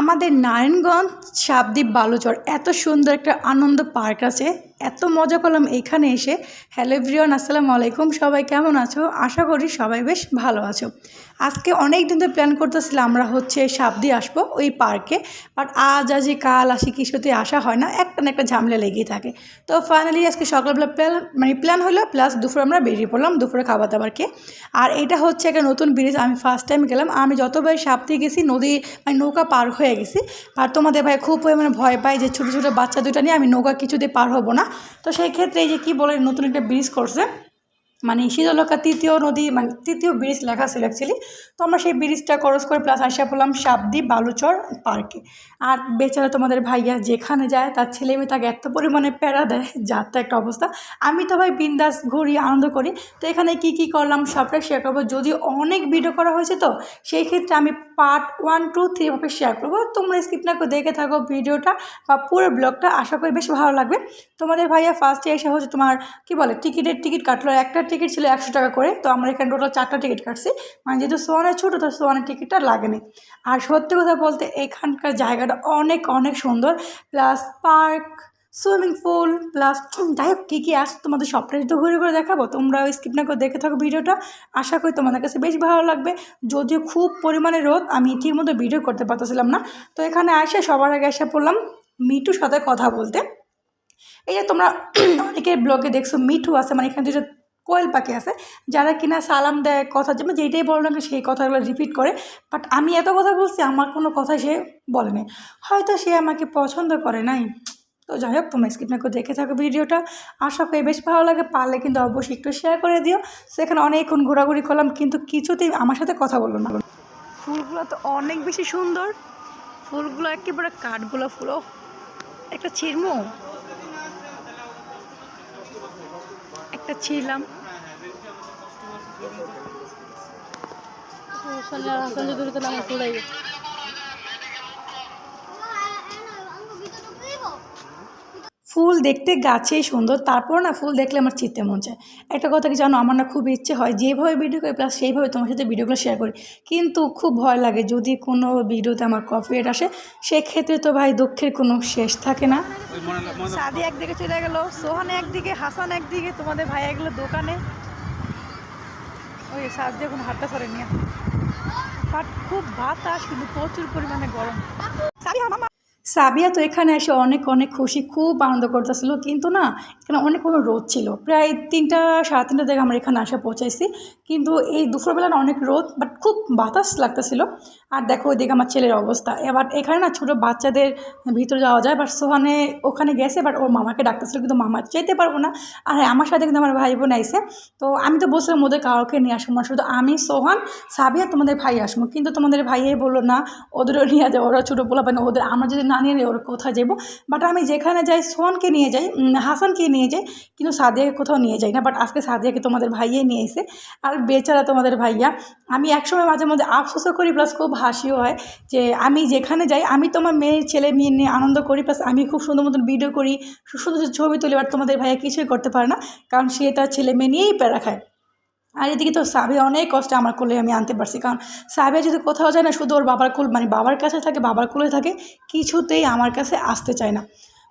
আমাদের নারায়ণগঞ্জ সাবদ্বীপ বালুচর, এত সুন্দর একটা আনন্দ পার্ক আছে, এত মজা করলাম এখানে এসে। হ্যালো এভরিওয়ান আসসালামু আলাইকুম, সবাই কেমন আছো? আশা করি সবাই বেশ ভালো আছো। আজকে অনেক দিন ধরে প্ল্যান করতেছিলাম আমরা হচ্ছে সাবদি আসব ওই পার্কে বাট আজ আজই কাল আসি কিছুতে আসা হয় না, একটা না একটা ঝামেলা লেগেই থাকে। তো ফাইনালি আজকে সকালবেলা প্ল্যান মানে প্ল্যান হলো প্লাস দুপুরে আমরা বেরিয়ে পড়লাম, দুপুরে খাবার দাবার খেয়ে। আর এটা হচ্ছে একটা নতুন ব্রিজ আমি ফার্স্ট টাইম গেলাম। আমি যতবার সাপতে গেছি, নদী মানে নৌকা পার গেছি। আর তোমাদের ভাই খুব পরিমাণে ভয় পায় যে ছোটো ছোটো বাচ্চা দুটো নিয়ে আমি নৌকা কিছুতে পার হব না। তো সেই ক্ষেত্রে এই যে কী বলে, নতুন একটা ব্রিজ করছে। মানে শীতলকা তৃতীয় নদী মানে তৃতীয় ব্রিজ লেখা ছিল অ্যাকচুয়ালি তো আমরা সেই ব্রিজটা ক্রস করে প্লাস আসা পড়লাম সাবদি বালুচর পার্কে আর বেচারা তোমাদের ভাইয়া যেখানে যায়, তার ছেলে মেয়ে তাকে এত পরিমাণে প্যারা দেয় যার তো একটা অবস্থা। আমি তো ভাই বিন্দাস ঘুরি, আনন্দ করি। তো এখানে কি কি করলাম, সবটা শেয়ার করব। যদিও অনেক ভিডিও করা হয়েছে তো, সেই ক্ষেত্রে আমি পার্ট ওয়ান টু থ্রি ভাবে শেয়ার করব। তোমরা স্কিপ না করে দেখে থাকো ভিডিওটা বা পুরো ব্লগটা আশা করি বেশ ভালো লাগবে। তোমাদের ভাইয়া ফার্স্টে এসে হচ্ছে তোমার, কি বলে, টিকিটের টিকিট কাটলো। একটা টিকিট ছিল একশো টাকা করে, তো আমরা এখানে টোটাল চারটা টিকিট কাটছি। মানে যেহেতু সোয়ানের ছোটো, তো সোয়ানের টিকিটটা লাগেনি। আর সত্যি কথা বলতে, এখানকার জায়গাটা অনেক অনেক সুন্দর। Plus park swimming pool plus যাই হোক কী কী আছে তোমাদের সবটাই তো ঘুরে ঘুরে দেখাবো তোমরা ওই স্কিপ না করে দেখে থাকো ভিডিওটা। আশা করি তোমাদের কাছে বেশ ভালো লাগবে। যদিও খুব পরিমাণে রোদ, আমি ঠিক মতো ভিডিও করতে পারতেছিলাম না। তো এখানে আসে সবার আগে এসে পড়লাম মিটুর সাথে কথা বলতে। এই যে তোমরা অনেকের ব্লগে দেখছ, মিঠু আছে মানে এখানে দুটো কোয়েল পাখি আছে, যারা কিনা সালাম দেয়, কথা যেমন যেইটাই বলো না সেই কথাগুলো রিপিট করে। বাট আমি এত কথা বলছি, আমার কোনো কথা সে বলেনি হয়তো সে আমাকে পছন্দ করে নাই। তো যাই হোক তোমরা স্কিপ না করে দেখে থাকো ভিডিওটা। আশা করি বেশ ভালো লাগে পারলে কিন্তু অবশ্যই একটু শেয়ার করে দিও। সেখানে অনেকক্ষণ ঘোরাঘুরি করলাম কিন্তু কিছুতেই আমার সাথে কথা বলল না। ফুলগুলো তো অনেক বেশি সুন্দর। ফুলগুলো একেবারে কাঠগুলো ফুলও একটা ছিড়মো। একটা ছিলাম ফুল দেখতে গাছেই সুন্দর তারপর না ফুল দেখলে আমার চিত্তে মন চায়। একটা কথা কি জানো? আমার না খুব ইচ্ছে হয় যেভাবে ভিডিও করি প্লাস সেইভাবে তোমার সাথে ভিডিওগুলো শেয়ার করি। কিন্তু খুব ভয় লাগে যদি কোনো ভিডিওতে আমার কপিরাইট আসে, সেক্ষেত্রে তো ভাই দুঃখের কোনো শেষ থাকে না। সাদি একদিকে চলে গেল, সোহান একদিকে, হাসান একদিকে, তোমাদের ভাই এগুলো দোকানে। ওই সাদি এখন হাতটা সরে নিয়ে। বাট খুব বাতাস, কিন্তু প্রচুর পরিমাণে গরম। সাবিয়া তো এখানে এসে অনেক অনেক খুশি, খুব আনন্দ করতেছিল। কিন্তু না, এখানে অনেক কোনো রোদ ছিল। প্রায় তিনটা, সাড়ে তিনটা থেকে আমরা এখানে আসা পৌঁছাইছি। কিন্তু এই দুপুরবেলা অনেক রোদ বাট খুব বাতাস লাগতেছিল। আর দেখো ওইদিকে আমার ছেলের অবস্থা। এবার এখানে না ছোটো বাচ্চাদের ভিতরে যাওয়া যায় বাট সোহানে ওখানে গেছে বাট ওর মামাকে ডাকতেছিল, কিন্তু মামা যেতে পারব না। আর হ্যাঁ আমার সাথে কিন্তু আমার ভাই বোন আইসে তো আমি তো বলছিলাম, ওদের কাউকে নিয়ে আসব না। শুধু আমি, সোহান, সাবিয়া তোমাদের ভাই আসব। কিন্তু তোমাদের ভাইয়ে বলল, না, ওদেরও নিয়ে যাও। ওরা ছোটো পোলা পায় না ওদের আমরা যদি না নিয়ে ওরা কোথায় যাব বাট আমি যেখানে যাই, সোহানকে নিয়ে যাই হাসানকে নিয়ে যাই, কিন্তু সাদিয়াকে কোথাও নিয়ে যাই না। বাট আজকে সাদিয়াকে তোমাদের ভাইয়ে নিয়ে এসে আর বেচারা তোমাদের ভাইয়া। আমি একসময় মাঝে মধ্যে আফসোসও করি প্লাস খুব হাসিও হয় যে আমি যেখানে যাই, আমি তোমার মেয়ে, ছেলে, মেয়ে নিয়ে আনন্দ করি প্লাস আমি খুব সুন্দর মতন ভিডিও করি সুন্দর সুন্দর ছবি তুলি বাট তোমাদের ভাইয়া কিছুই করতে পারে না। কারণ সে তার ছেলে মেয়ে নিয়েই প্যারা খায়। আর এদিকে তো সাবিয়া অনেক কষ্টে আমার কোলে আমি আনতে পারছি, কারণ সাবিয়া যদি কোথাও যায় না, শুধু ওর বাবার কোল মানে বাবার কাছে থাকে, বাবার কোলে থাকে, কিছুতেই আমার কাছে আসতে চায় না।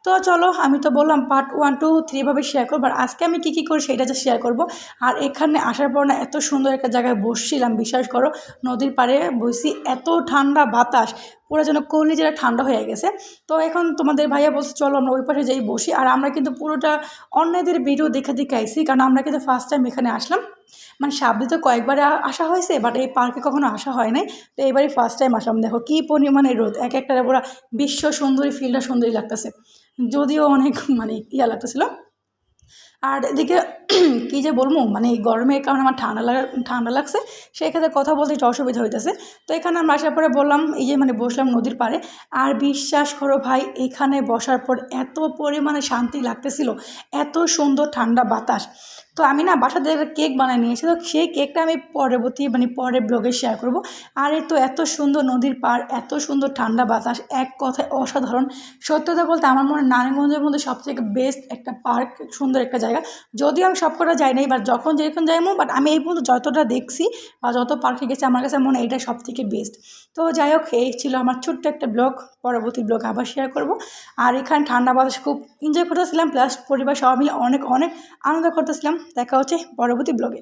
তো চলো, আমি তো বললাম পার্ট ওয়ান টু থ্রিভাবে শেয়ার করব, আর আজকে আমি কী কী করি সেটা যে শেয়ার করব। আর এখানে আসার পর না এত সুন্দর একটা জায়গায় বসছিলাম, বিশ্বাস করো, নদীর পাড়ে বসি এত ঠান্ডা বাতাস পুরো যেন কলি যেটা ঠান্ডা হয়ে গেছে। তো এখন তোমাদের ভাইয়া বলছে, চলো আমরা ওই পাশে যাই বসি। আর আমরা কিন্তু পুরোটা অন্যদের ভিডিও দেখে দেখে আইসি কারণ আমরা কিন্তু ফার্স্ট টাইম এখানে আসলাম। মানে সাবদি তো কয়েকবার আসা হয়েছে বাট এই পার্কে কখনো আসা হয় নাই। তো এবারই ফার্স্ট টাইম আসলাম। দেখো কী পরিমাণে রোদ, এক একটা পুরো বিশ্ব সুন্দরী ফিল্ডটা সুন্দরী লাগতেছে। যদিও অনেক মানে ইয়া লাগতেছিল। আর এদিকে কি যে বলব মানে এই গরমের কারণে আমার ঠান্ডা লাগা, ঠান্ডা লাগছে সেক্ষেত্রে কথা বলতে একটু অসুবিধা হইতেছে। তো এখানে আমরা আসার পরে বললাম, এই যে মানে বসলাম নদীর পাড়ে, আর বিশ্বাস করো ভাই, এখানে বসার পর এত পরিমাণে শান্তি লাগতেছিল, এত সুন্দর ঠান্ডা বাতাস। তো আমি না বাসা থেকে কেক বানাই নিয়েছি। তো সেই কেকটা আমি পরবর্তী মানে পরের ব্লগে শেয়ার করব। আর এই তো এত সুন্দর নদীর পাড়, এত সুন্দর ঠান্ডা বাতাস, এক কথায় অসাধারণ। সত্যতা বলতে আমার মনে হয় নারায়ণগঞ্জের মধ্যে সবথেকে বেস্ট একটা পার্ক সুন্দর একটা জায়গা। যদিও আমি সব কটা যাই নাই বাট যখন যেরকম যাইমো বাট আমি এই পর্যন্ত যতটা দেখছি বা যত পার্কে গেছি, আমার কাছে মনে হয় এটা সব থেকে বেস্ট তো যাই হোক, এই ছিল আমার ছোট্ট একটা ব্লগ। পরবর্তী ব্লগ আবার শেয়ার করব। আর এখানে ঠান্ডা বাতাস খুব এনজয় করতেছিলাম প্লাস পরিবার সবাই মিলে অনেক অনেক আনন্দ করতেছিলাম। দেখা হচ্ছে পরবর্তী ব্লগে।